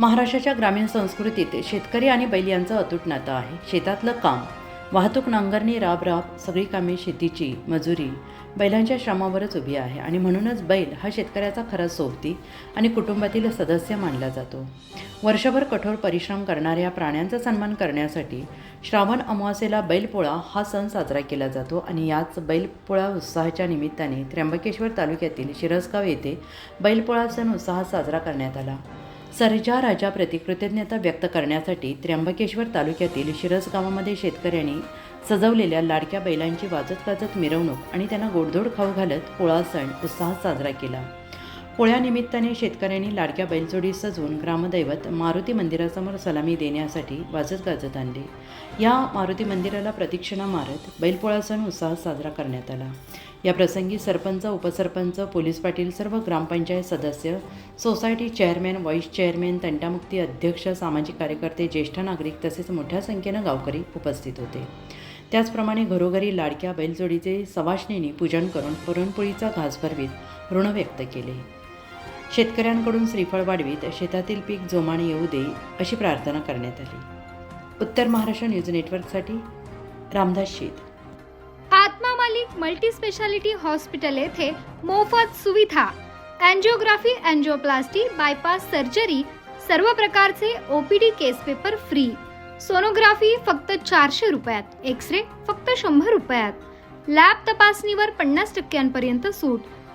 महाराष्ट्राच्या ग्रामीण संस्कृतीत शेतकरी आणि बैल यांचं अतूट नातं आहे. शेतातलं काम वाहतूक नांगरणी राब राब सगळी कामे शेतीची मजुरी बैलांच्या श्रमावरच उभी आहे आणि म्हणूनच बैल हा शेतकऱ्याचा खरा सोबती आणि कुटुंबातील सदस्य मानला जातो. वर्षभर कठोर परिश्रम करणाऱ्या प्राण्यांचा सन्मान करण्यासाठी श्रावण अमावास्येला बैलपोळा हा सण साजरा केला जातो आणि याच बैलपोळा उत्साहाच्या निमित्ताने त्र्यंबकेश्वर तालुक्यातील शिरसगाव येथे बैलपोळा सण उत्साहात साजरा करण्यात आला. सरजा राजाप्रती कृतज्ञता व्यक्त करण्यासाठी त्र्यंबकेश्वर तालुक्यातील शिरस गावामध्ये शेतकऱ्यांनी सजवलेल्या लाडक्या बैलांची वाजत गाजत मिरवणूक आणि त्यांना गोडधोड खाऊ घालत पोळा सण उत्साहात साजरा केला. पोळ्यानिमित्ताने शेतकऱ्यांनी लाडक्या बैलजोडी सजवून ग्रामदैवत मारुती मंदिरासमोर सलामी देण्यासाठी वाजत गाजत आणली. या मारुती मंदिराला प्रदक्षिणा मारत बैलपोळा सण उत्साहात साजरा करण्यात आला. या प्रसंगी सरपंच उपसरपंच पोलीस पाटील सर्व ग्रामपंचायत सदस्य सोसायटी चेअरमॅन व्हाईस चेअरमॅन तंटामुक्ती अध्यक्ष सामाजिक कार्यकर्ते ज्येष्ठ नागरिक तसेच मोठ्या संख्येनं गावकरी उपस्थित होते. त्याचप्रमाणे घरोघरी लाडक्या बैलजोडीचे सवाशणींनी पूजन करून पुरणपोळीचा घास भरवीत ऋण व्यक्त केले. शेतकऱ्यांकडून श्रीफळ वाढवीत शेतातील पीक जोमाने येऊ दे अशी प्रार्थना करण्यात आली. उत्तर महाराष्ट्र न्यूज नेटवर्कसाठी रामदास शेत. आत्मा मालिक मल्टी स्पेशालिटी हॉस्पिटल येथे मोफत सुविधा अँजिओग्राफी अँजिओप्लास्टी बायपास सर्जरी सर्व प्रकारचे OPD case paper free. Sonography फक्त चारशे रुपयात एक्स रे फक्त शंभर रुपयात. लॅब तपासणीवर पन्नास टक्क्यांपर्यंत सूट.